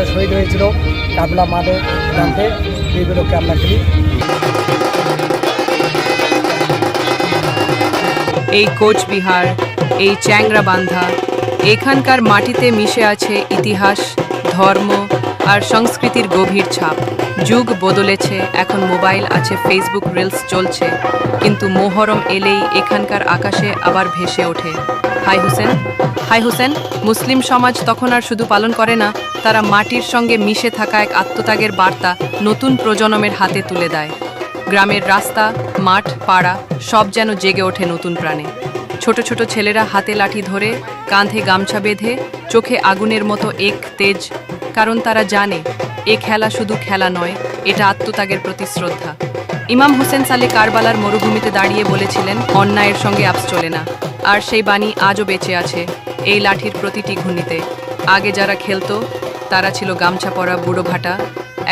আমাদের শহীদ হয়েছিল কাবলা মাঠে গ্রামে। এইগুলোকে আমরা খেলি। এই কোচবিহার, এই চ্যাংরা বান্ধা এখানকার মাটিতে মিশে আছে ইতিহাস, ধর্ম আর সংস্কৃতির গভীর ছাপ। যুগ বদলেছে, এখন মোবাইল আছে ফেসবুক রিলস চলছে। কিন্তু মোহরম এলেই এখানকার আকাশে আবার ভেসে ওঠে। হাই হোসেন হাই হোসেন, মুসলিম সমাজ তখন আর শুধু পালন করে না, তারা মাটির সঙ্গে মিশে থাকা এক আত্মত্যাগের বার্তা নতুন প্রজন্মের হাতে তুলে দেয়। গ্রামের রাস্তা, মাঠ, পাড়া, সব যেন জেগে ওঠে নতুন প্রাণে। ছোট ছোট ছেলেরা হাতে লাঠি ধরে, কাঁধে গামছা বেঁধে, চোখে আগুনের মতো এক তেজ কারণ তারা জানে, এ খেলা শুধু খেলা নয়, এটা আত্মত্যাগের প্রতি শ্রদ্ধা। ইমাম হোসেন সালে কারবালার মরুভূমিতে দাঁড়িয়ে বলেছিলেন, অন্যায়ের সঙ্গে আপস চলে না। আর সেই বাণী আজও বেঁচে আছে, এই লাঠির প্রতিটি ঘূর্ণিতে। আগে যারা খেলতো, তারা ছিল গামছা পরা বুড়ো ভাটা।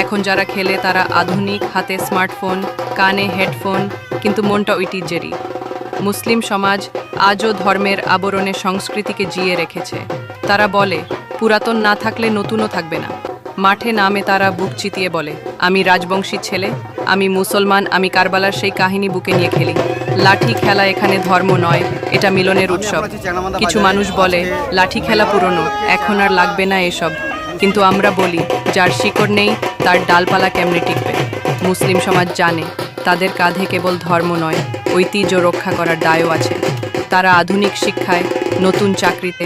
এখন যারা খেলে, তারা আধুনিক, হাতে স্মার্টফোন, কানে হেডফোন, কিন্তু মনটা ঐতিহ্যেরই মুসলিম সমাজ আজও ধর্মের আবরণে সংস্কৃতিকে জিয়ে রেখেছে। তারা বলে পুরাতন না থাকলে নতুনও থাকবে না। মাঠে নামে তারা বুক চিতিয়ে বলে আমি রাজবংশী ছেলে আমি মুসলমান আমি কারবালার সেই কাহিনী বুকে নিয়ে খেলি। লাঠি খেলা এখানে ধর্ম নয় এটা মিলনের উৎসব। কিছু মানুষ বলে লাঠি খেলা পুরনো এখন আর লাগবে না এসব। কিন্তু আমরা বলি যার শিকড় নেই তার ডালপালা কেমনে টিকবে? মুসলিম সমাজ জানে তাদের কাঁধে কেবল ধর্ম নয় ঐতিহ্য রক্ষা করার দায়ও আছে। তারা আধুনিক শিক্ষায় নতুন চাকরিতে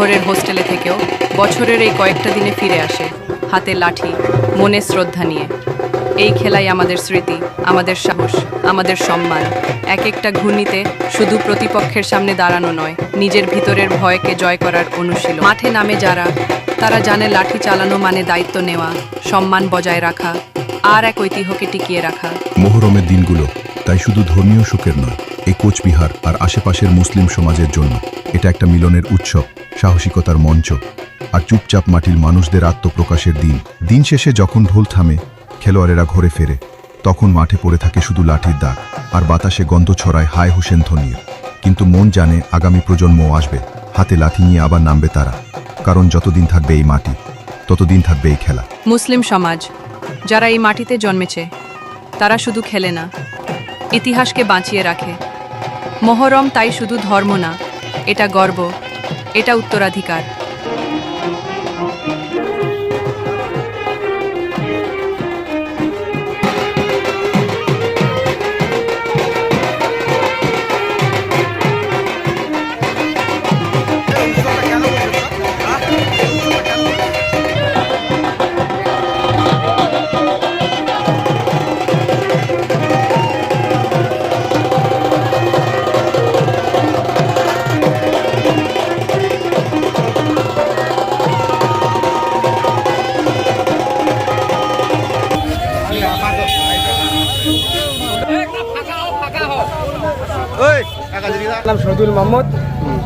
শহরের হোস্টেলে থেকেও বছরের এই কয়েকটা দিনে ফিরে আসে হাতে লাঠি, মনে শ্রদ্ধা নিয়ে। এই খেলাই আমাদের স্মৃতি, আমাদের সাহস, আমাদের সম্মান। এক একটা ঘূর্ণিতে শুধু প্রতিপক্ষের সামনে দাঁড়ানো নয়, নিজের ভিতরের ভয়কে জয় করার অনুশীলন। মাঠে নামে যারা, তারা জানে লাঠি চালানো মানে দায়িত্ব নেওয়া, সম্মান বজায় রাখা, আর এক ঐতিহ্যকে টিকিয়ে রাখা। মোহরমের দিনগুলো তাই শুধু ধর্মীয় সুখের নয় এই কোচবিহার আর আশেপাশের মুসলিম সমাজের জন্য এটা একটা মিলনের উৎসব, সাহসিকতার মঞ্চ আর চুপচাপ মাটির মানুষদের আত্মপ্রকাশের দিন। দিন শেষে যখন ঢোল থামে, খেলোয়াড়েরা ঘরে ফেরে, তখন মাঠে পড়ে থাকে শুধু লাঠির দাগ আর বাতাসে গন্ধ ছড়ায় হায় হোসেন ধনির। কিন্তু মন জানে আগামী প্রজন্মও আসবে, হাতে লাঠি নিয়ে আবার নামবে তারা। কারণ যতদিন থাকবে এই মাটি, ততদিন থাকবে এই খেলা। মুসলিম সমাজ, যারা এই মাটিতে জন্মেছে, তারা শুধু খেলে না, ইতিহাসকে বাঁচিয়ে রাখে। মহরম তাই শুধু ধর্ম না এটা গর্ব এটা উত্তরাধিকার। শহীদুল মোহাম্মদ।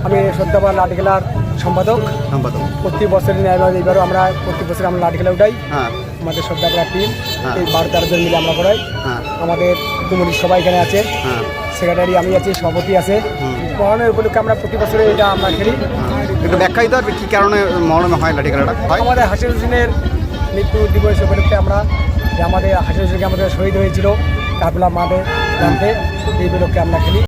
আমি সত্যাবার লাঠি খেলার সম্পাদক। সম্পাদক। প্রতি বছরের ন্যায় এইবারও আমরা প্রতি বছর আমরা লাঠি খেলা উঠাই। হ্যাঁ। আমাদের সত্যাপাড়া টিম হ্যাঁ। এই বারো তেরো জন মিলে আমরা করাই। হ্যাঁ। আমাদের কুমুরির সবাই এখানে আছে। সেক্রেটারি আমি আছি সভাপতি আছে। মহানের উপলক্ষে আমরা প্রতি বছরে এটা আমরা খেলি। একটু ব্যাখ্যা দিতে পারবে কী কারণে মরণে হয় লাঠি খেলাটা হয়। আমাদের হাসির হোসেনের মৃত্যু দিবস উপলক্ষে আমরা যে আমাদের হাসির হোসেনকে আমাদের শহীদ হয়েছিল। কাবলা মাঠে গ্রামে এই উপলক্ষে আমরা খেলি।